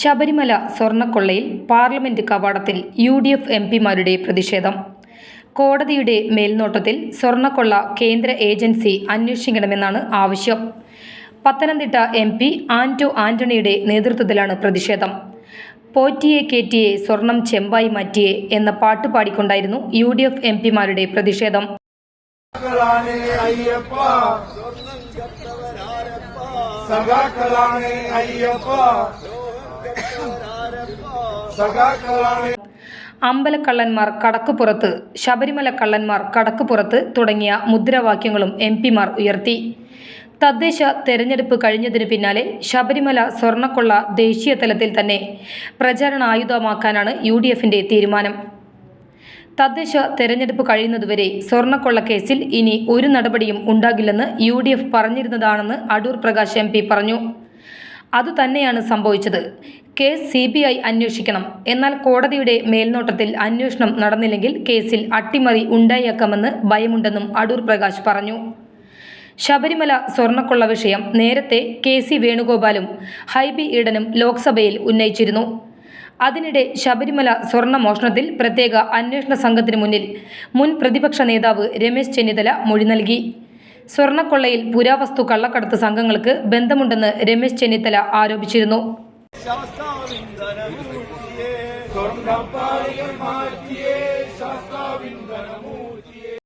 ശബരിമല സ്വർണക്കൊള്ളയിൽ പാർലമെന്റ് കവാടത്തിൽ U D F M പിമാരുടെ പ്രതിഷേധം. കോടതിയുടെ മേൽനോട്ടത്തിൽ സ്വർണക്കൊള്ള കേന്ദ്ര ഏജൻസി അന്വേഷിക്കണമെന്നാണ് ആവശ്യം. പത്തനംതിട്ട എം പി ആന്റോ ആന്റണിയുടെ നേതൃത്വത്തിലാണ് പ്രതിഷേധം. പോറ്റിയെ കേറ്റിയെ സ്വർണം ചെമ്പായി മാറ്റിയെ എന്ന പാട്ട് പാടിക്കൊണ്ടായിരുന്നു യു ഡി എഫ് എം പിമാരുടെ പ്രതിഷേധം. അയ്യപ്പ. അമ്പലക്കള്ളന്മാർ കടക്കുപുറത്ത് ശബരിമല കള്ളന്മാർ കടക്കുപുറത്ത് തുടങ്ങിയ മുദ്രാവാക്യങ്ങളും എം പിമാർ ഉയർത്തി. തദ്ദേശ തെരഞ്ഞെടുപ്പ് കഴിഞ്ഞതിന് പിന്നാലെ ശബരിമല സ്വർണക്കൊള്ള ദേശീയ തലത്തിൽ തന്നെ പ്രചരണായുധമാക്കാനാണ് യു ഡി എഫിന്റെ തീരുമാനം. തദ്ദേശ തെരഞ്ഞെടുപ്പ് കഴിയുന്നതുവരെ സ്വർണക്കൊള്ള കേസിൽ ഇനി ഒരു നടപടിയും ഉണ്ടാകില്ലെന്ന് യു ഡി എഫ് പറഞ്ഞിരുന്നതാണെന്ന് അടൂർ പ്രകാശ് എം പി പറഞ്ഞു. അതുതന്നെയാണ് സംഭവിച്ചത്. കേസ് സി ബി ഐ അന്വേഷിക്കണം. എന്നാൽ കോടതിയുടെ മേൽനോട്ടത്തിൽ അന്വേഷണം നടന്നില്ലെങ്കിൽ കേസിൽ അട്ടിമറി ഉണ്ടായേക്കാമെന്ന് ഭയമുണ്ടെന്നും അടൂർ പ്രകാശ് പറഞ്ഞു. ശബരിമല സ്വർണക്കൊള്ള വിഷയം നേരത്തെ കെ സി വേണുഗോപാലും ഹൈബി ഈഡനും ലോക്സഭയിൽ ഉന്നയിച്ചിരുന്നു. അതിനിടെ ശബരിമല സ്വർണ മോഷണത്തിൽ പ്രത്യേക അന്വേഷണ സംഘത്തിന് മുന്നിൽ മുൻ പ്രതിപക്ഷ നേതാവ് രമേശ് ചെന്നിത്തല മൊഴി നൽകി. സ്വർണക്കൊള്ളയിൽ പുരാവസ്തു കള്ളക്കടത്ത് സംഘങ്ങൾക്ക് ബന്ധമുണ്ടെന്ന് രമേശ് ചെന്നിത്തല ആരോപിച്ചിരുന്നു. മാറ്റിയേ.